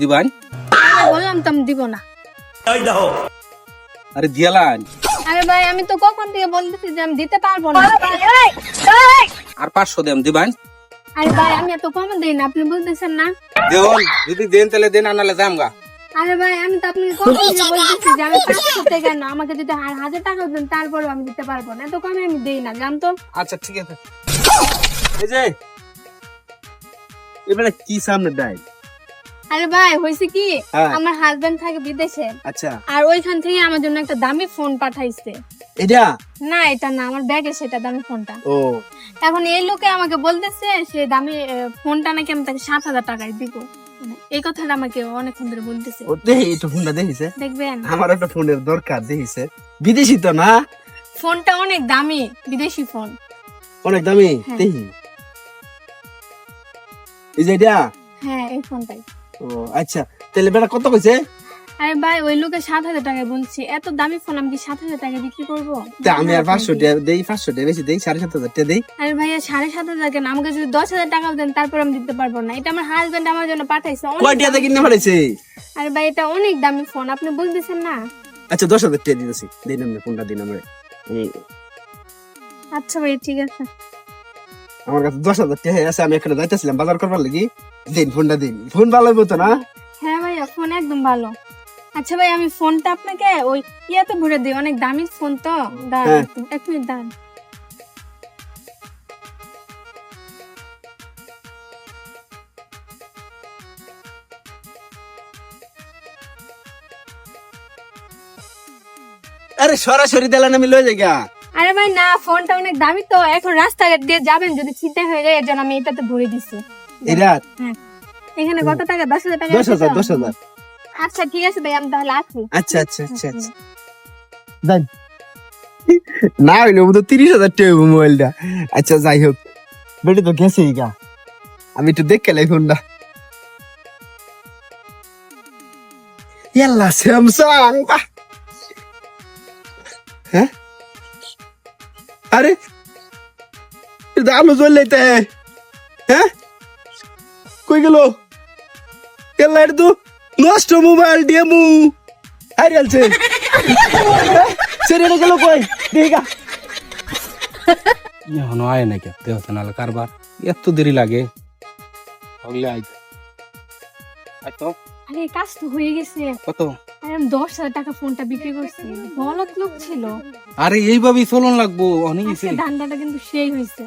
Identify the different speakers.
Speaker 1: দিবান
Speaker 2: বললাম তো আমি দিব না।
Speaker 1: আরে দিয়ালান
Speaker 2: আরে ভাই আমি তো কখন থেকে বলতেছি যে আমি দিতে পারব না।
Speaker 1: আর পাঁচশো দেম দিবান
Speaker 2: আরে ভাই আমি এত কম দিই না আপনি বলতেছেন না।
Speaker 1: দেওন যদি দেন তাহলে দেন আনালে যাম গা।
Speaker 2: আরে ভাই আমি তো আপনাকে কখন থেকে বলতেছি যে আমি পাঁচশো টাকা না আমাকে যদি হাজার টাকা দেন তারপরেও আমি দিতে পারব না। এত কমে আমি দিই না জানতো
Speaker 1: আচ্ছা ঠিক আছে।
Speaker 3: এই যে এবারে কি সামনে দেয়?
Speaker 2: আরে ভাই হয়েছে কি?
Speaker 3: হ্যাঁ।
Speaker 2: আমার হাজবেন্ড থাকে বিদেশে।
Speaker 3: আচ্ছা।
Speaker 2: আর ওইখান থেকে আমার জন্য একটা দামি ফোন পাঠাইছে।
Speaker 3: এটা?
Speaker 2: না এটা না আমার ব্যাগে সেটা দামি ফোনটা
Speaker 3: ও।
Speaker 2: এখন এই লোকে আমাকে বলতেছে সে দামি ফোনটা নাকি আমি তাকে সাত হাজার টাকায় দিব। মানে এই কথাটা আমাকে অনেকক্ষণ ধরে বলতেছে।
Speaker 3: ও দেখি ফোনটা দেখিছে।
Speaker 2: দেখবেন।
Speaker 3: আমার একটা ফোনের দরকার দেখিছে। বিদেশি তো না?
Speaker 2: ফোনটা অনেক দামি বিদেশি ফোন
Speaker 3: অনেক দামি?
Speaker 2: হ্যাঁ।
Speaker 3: দেখি এই যে এটা?
Speaker 2: হ্যাঁ এই ফোনটাই
Speaker 3: ও আচ্ছা তাহলে বেটা কত কইছে?
Speaker 2: আরে ভাই ওই লোকে সাত হাজার টাকায় বলছি এত দামি ফোন আমি কি সাত হাজার টাকায় বিক্রি করব?
Speaker 3: তা আমি আর পাঁচশো টাকা দেই পাঁচশো টাকা বেশি দেই সাড়ে সাত হাজার টাকা দেই।
Speaker 2: আরে ভাইয়া সাড়ে সাত হাজার কেন? আমাকে যদি দশ হাজার টাকাও দেন তারপর আমি দিতে পারব না। এটা আমার হাজবেন্ড আমার জন্য পাঠাইছে
Speaker 3: কয়টা
Speaker 2: দামি-
Speaker 3: কিনে ফেলেছে
Speaker 2: আরে ভাই এটা অনেক দামি ফোন আপনি বলতেছেন না।
Speaker 3: আচ্ছা দশ হাজার টাকা দিতেছি। দিন আমরা ফোনটা দিন আমরা।
Speaker 2: আচ্ছা ভাই ঠিক আছে।
Speaker 3: আমার কাছে দশ হাজার টাকা আছে আমি এখানে যাইতেছিলাম বাজার করবার লাগি। দিন ফোনটা দিন। ফোন ভালো হইবো তো না?
Speaker 2: হ্যাঁ ভাইয়া ফোন একদম ভালো। আচ্ছা ভাই আমি ফোনটা আপনাকে ওই ইয়াতে ভরে দিই অনেক দামি ফোন তো। দাঁড়ান
Speaker 3: হ্যাঁ।
Speaker 2: এক মিনিট দাঁড়ান।
Speaker 3: আরে সরাসরি দিলেন আমি লয়ে যাই গা।
Speaker 2: আরে ভাই না ফোনটা অনেক দামি তো। এখন রাস্তাঘাট দিয়ে যাবেন যদি চিন্তা হয়ে যায় এর জন্য আমি এটাতে ভরে দিছি।
Speaker 3: এই
Speaker 2: হ্যাঁ। এখানে কত টাকা? দশ হাজার টাকা
Speaker 3: দশ হাজার? দশ হাজার।
Speaker 2: আচ্ছা ঠিক আছে ভাই আমি তাহলে আছি
Speaker 3: আচ্ছা আচ্ছা আচ্ছা আচ্ছা। যাই না হইলে তো তিরিশ হাজার টাকা মোবাইলটা। আচ্ছা যাই হোক। বেটি তো গেছেই গা। আমি একটু দেখে লাই ফোনটা। ইয়াল্লা স্যামসাং বাহ আরে এটা আলো জ্বললেতে হ্যাঁ কই গেল ইয়াল্লা এটা তো নষ্ট মোবাইল ডেমু হারিয়ালছে সেরে গেল কই দেখা
Speaker 1: এখনও আয় নাকি দেহ নাহলে কারবার এত দেরি লাগে হগলে আই আই তো
Speaker 2: আরে কাজ তো হয়ে গেছে
Speaker 1: কত
Speaker 2: আরে আমি দশ হাজার টাকা ফোনটা বিক্রি করছি। বলত লোক ছিল।
Speaker 1: আরে এইভাবেই চলন লাগবো অনেক
Speaker 2: ধান্দাটা কিন্তু সেই হয়েছে।